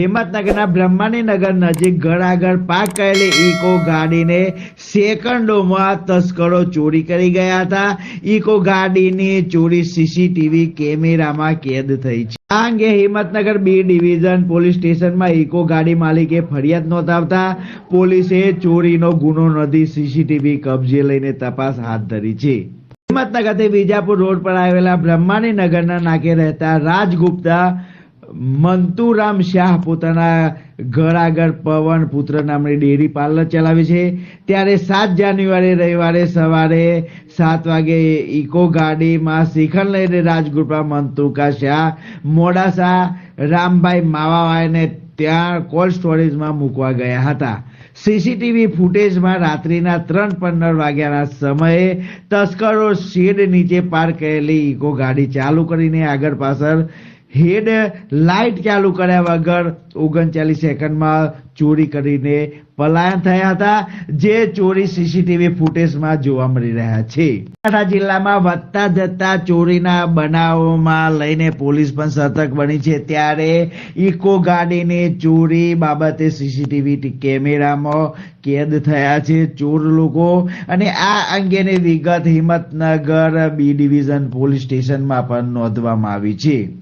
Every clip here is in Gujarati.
હિંમતનગરના બ્રહ્માની નગર નજીક ઘર આગળ પાર્ક કરેલી ઇકો ગાડીને સેકન્ડોમાં તસ્કરો ચોરી કરી ગયા હતા. ઇકો ગાડીની ચોરી સીસીટીવી કેમેરામાં કેદ થઈ છે. આ અંગે હિંમતનગર બી ડિવિઝન પોલીસ સ્ટેશનમાં ઇકો ગાડી માલિકે ફરિયાદ નોંધાવતા પોલીસે ચોરીનો ગુનો નોંધી સીસીટીવી કબજે લઈને તપાસ હાથ ધરી છે. હિંમતનગરથી વિજાપુર રોડ પર આવેલા બ્રહ્માની નગરના નાકે રહેતા રાજગુપ્તા મંતુરામ શાહ પોતાના ઘર આગળ પવન પુત્ર નામની ડેરી પાર્લર ચલાવે છે. ત્યારે સાત જાન્યુઆરી રવિવારે સવારે સાત વાગે ઇકો ગાડીમાં શ્રીખંડ લઈને રાજગુરપા મંતુકા શાહ મોડાસા રામભાઈ માવાવાયને ત્યાં કોલ્ડ સ્ટોરેજમાં મૂકવા ગયા હતા. સીસીટીવી ફૂટેજમાં રાત્રિના ત્રણ પંદર વાગ્યાના સમયે તસ્કરો શેડ નીચે પાર્ક કરેલી ઇકો ગાડી ચાલુ કરીને આગળ પાછળ હેડ લાઇટ ચાલુ કર્યા વગર ઓગણચાલીસ સેકન્ડમાં ચોરી કરીને પલાયન થયા હતા. જે ચોરી સીસીટીવી ફૂટેજમાં જોવા મળી રહ્યા છે. બનાસકાંઠા જિલ્લામાં વધતા જતા ચોરીના બનાવોમાં લઈને પોલીસ પણ સતર્ક બની છે. ત્યારે ઇકો ગાડીની ચોરી બાબતે સીસીટીવી કેમેરામાં કેદ થયા છે ચોર લોકો. અને આ અંગેની વિગત હિંમતનગર બી ડિવિઝન પોલીસ સ્ટેશનમાં પણ નોંધવામાં આવી છે.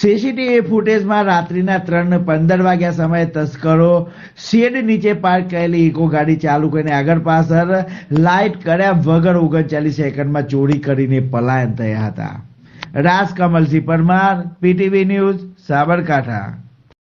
સીસીટીવી ફૂટેજમાં રાત્રિના ત્રણ પંદર વાગ્યા સમયે તસ્કરો શેડ નીચે પાર્ક કરેલી ઇકો ગાડી ચાલુ કરીને આગળ પાછળ લાઇટ કર્યા વગર ઓગણચાલીસ સેકન્ડમાં ચોરી કરીને પલાયન થયા હતા. Raj Kamalsinh Parmar PTV news, Sabarkantha.